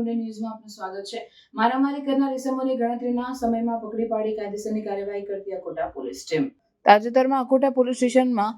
Today ન્યૂઝમાં આપનું સ્વાગત છે. મારામારી કરનાર ઇસમોની ગણતરીના સમયમાં પકડી પાડી કાયદેસરની કાર્યવાહી કરતી અકોટા પોલીસ ટીમ. તાજેતરમાં અકોટા પોલીસ સ્ટેશનમાં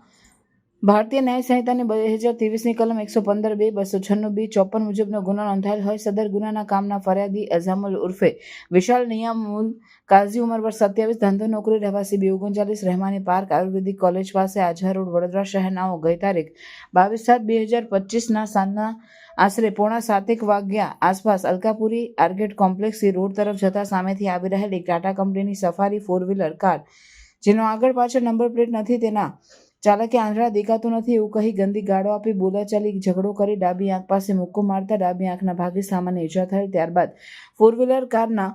ભારતીય ન્યાય સંહિતાની બે હજાર ત્રેવીસની કલમ એકસો પંદર બે, બસો છન્નું બી ચોપન મુજબનો ગુનો નોંધાયેલ હોય સદર ગુનાના કામના ફરિયાદી અઝામુલ ઉર્ફે વિશાલ નિયામુલ કાઝી ઉંમર વર્ષ સત્યાવીસ, ધંધો, નોકરી, રહેવાસી બે, ઓગણચાલીસ રહેમાની પાર્ક, આયુર્વેદિક કોલેજ પાસે આઝાર રોડ વડોદરા શહેરનાઓ ગઈ તારીખ બાવીસ સાત બે હજાર પચીસના સાંજના આશરે પોણા સાતેક વાગ્યા આસપાસ અલકાપુરી આર્ગેટ કોમ્પ્લેક્સથી રોડ તરફ જતા સામેથી આવી રહેલી ટાટા કંપનીની સફારી ફોર વ્હીલર કાર, જેનો આગળ પાછળ નંબર પ્લેટ નથી તેના ચાલકે આંધળા દેખાતું નથી એવું કહી ગંદી ગાળો આપી બોલાચાલી ઝઘડો કરી ડાબી આંખ પાસે મુક્કો મારતા ડાબી આંખના ભાગે સામાન્ય ઈજા થયેલ ત્યારબાદ ફોર વ્હીલર કારના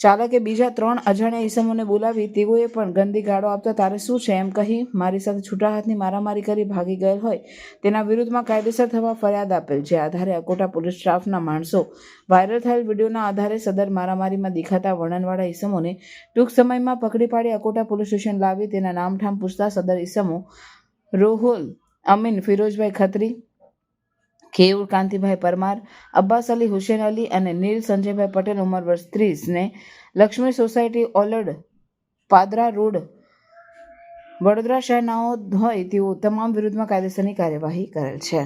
ચાલકે બીજા ત્રણ અજાણ્યા ઈસમોને બોલાવી તેઓએ પણ ગંદી ગાળો આપતા તારે શું છે એમ કહી મારી સાથે છૂટા હાથની મારામારી કરી ભાગી ગયેલ હોય. તેના વિરુદ્ધમાં કાયદેસર થવા ફરિયાદ આપેલ, જે આધારે અકોટા પોલીસ સ્ટાફના માણસો વાયરલ થયેલ વિડીયોના આધારે સદર મારામારીમાં દેખાતા વર્ણનવાળા ઈસમોને ટૂંક સમયમાં પકડી પાડી અકોટા પોલીસ સ્ટેશન લાવી તેના નામઠામ પૂછતા સદર ઈસમો રોહુલ, અમીન, ફિરોજભાઈ ખત્રી ખેઉર કાંતિભાઈ પરમાર, અબ્બાસ અલી, હુસેન અલી અને નીલ સંજયભાઈ પટેલ ઉંમર વર્ષ ત્રીસને Laxmi society old, Padra road, Vadodara શહેરનાઓ હોય તેઓ તમામ વિરુદ્ધમાં કાયદેસરની કાર્યવાહી કરેલ છે.